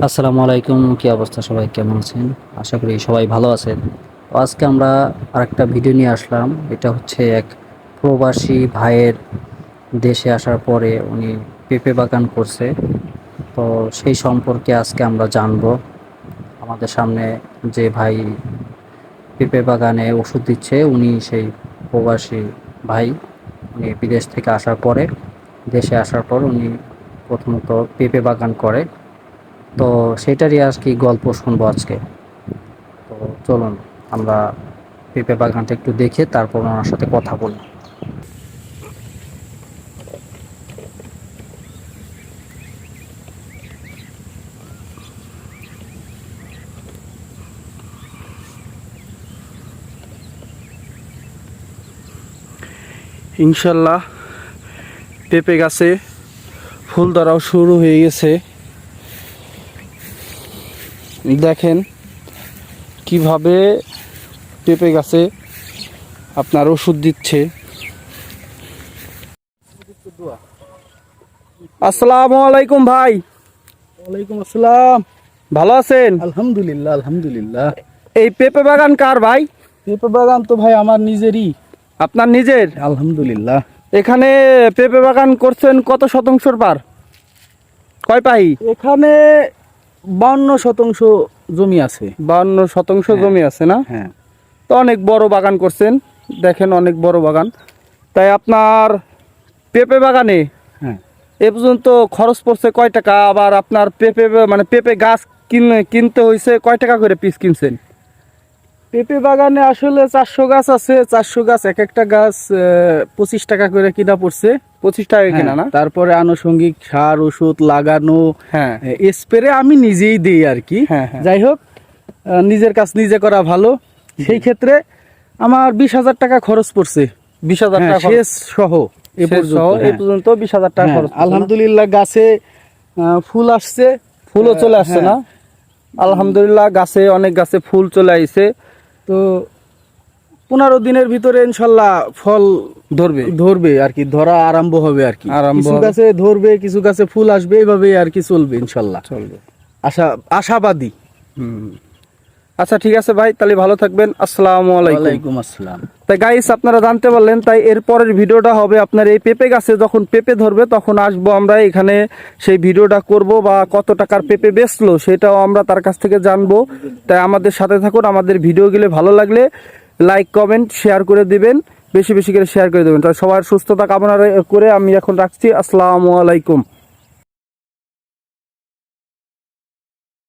আসসালামু আলাইকুম, কি অবস্থা সবাই? কেমন আছেন? আশা করি সবাই ভালো আছেন। আজকে আমরা আরেকটা ভিডিও নিয়ে আসলাম। এটা হচ্ছে এক প্রবাসী ভাইয়ের দেশে আসার পরে উনি পেঁপে বাগান করছে। তো সেই সম্পর্কে আজকে আমরা জানব। আমাদের সামনে যে ভাই পেঁপে বাগানে ওষুধ দিচ্ছে, উনি সেই প্রবাসী ভাই। উনি বিদেশ থেকে আসার পরে, দেশে আসার পর উনি প্রথমত পেঁপে বাগান করে। তো সেটারই আর কি গল্প শুনব আজকে। তো চলুন, আমরা পেঁপে বাগানটা একটু দেখে তারপর ওনার সাথে কথা বলি। ইনশাল্লাহ, পেঁপে গাছে ফুল ধরাও শুরু হয়ে গেছে। দেখেন কীভাবে পেঁপে গাছে আপনার ওষুধ দিচ্ছে। আসসালামু আলাইকুম ভাই। ওয়ালাইকুম আসসালাম। ভালো আছেন? আলহামদুলিল্লাহ আলহামদুলিল্লাহ। এই পেঁপে বাগান কার ভাই? পেঁপে বাগান তো ভাই আমার নিজেরই। আপনার নিজের? আলহামদুলিল্লাহ। এখানে পেঁপে বাগান করছেন কত শতাংশর পার কয় পাই? এখানে বান্ন শতাংশ জমি আছে। বান্ন শতাংশ জমি আছে না? হ্যাঁ। তো অনেক বড় বাগান করছেন দেখেন অনেক বড় বাগান। তাই আপনার পেঁপে বাগানে হ্যাঁ। এ পর্যন্ত খরচ পড়ছে কয় টাকা? আবার আপনার পেঁপে মানে পেঁপে গাছ কিনে কিনতে হয়েছে কয় টাকা করে পিস কিনছেন? পেঁপে বাগানে আসলে চারশো গাছ আছে চারশো গাছ এক একটা গাছ পঁচিশ টাকা করে কিনা পড়ছে। পঁচিশ টাকা কিনা না? হ্যাঁ, তারপরে আনুষঙ্গিক সার ওষুধ লাগানো হ্যাঁ। স্প্রে আমি নিজেই দিই আর কি। হ্যাঁ, হ্যাঁ। যাই হোক নিজের কাজ নিজে করা ভালো। সেই ক্ষেত্রে আমার বিশ হাজার টাকা খরচ পড়ছে। বিশ হাজার হ্যাঁ, টাকা শেষ সহ এ পর্যন্ত। এই হ্যাঁ। পর্যন্ত বিশ হাজার টাকা হ্যাঁ, খরচ আলহামদুলিল্লাহ গাছে ফুল আসছে। ফুলও চলে আসছে হ্যাঁ, না? আলহামদুলিল্লাহ গাছে অনেক গাছে ফুল চলে আইছে। তো পনেরো দিনের ভিতরে ইনশাল্লাহ ফল ধরবে। ধরবে আর কি ধরা আরম্ভ হবে আর কি। আরম্ভ কিছু গাছে ধরবে কিছু গাছে ফুল আসবে এইভাবে আর কি চলবে ইনশাল্লাহ। চলবে। আশা আশাবাদী। হুম। আচ্ছা ঠিক আছে ভাই তাহলে ভালো থাকবেন। আসসালামু আলাইকুম। আসসালাম। তাই গাইস আপনারা জানতে পারলেন তাই এর পরের ভিডিওটা হবে আপনার এই পেঁপে গাছে যখন পেঁপে ধরবে তখন আসব আমরা এখানে সেই ভিডিওটা করব বা কত টাকার পেঁপে বেচলো সেটাও আমরা তার কাছ থেকে জানব। তাই আমাদের সাথে থাকুন আমাদের ভিডিওগুলো ভালো লাগলে লাইক কমেন্ট শেয়ার করে দিবেন বেশি বেশি করে শেয়ার করে দেবেন। তাই সবার সুস্থতা কামনা করে আমি এখন রাখছি। আসসালামু আলাইকুম।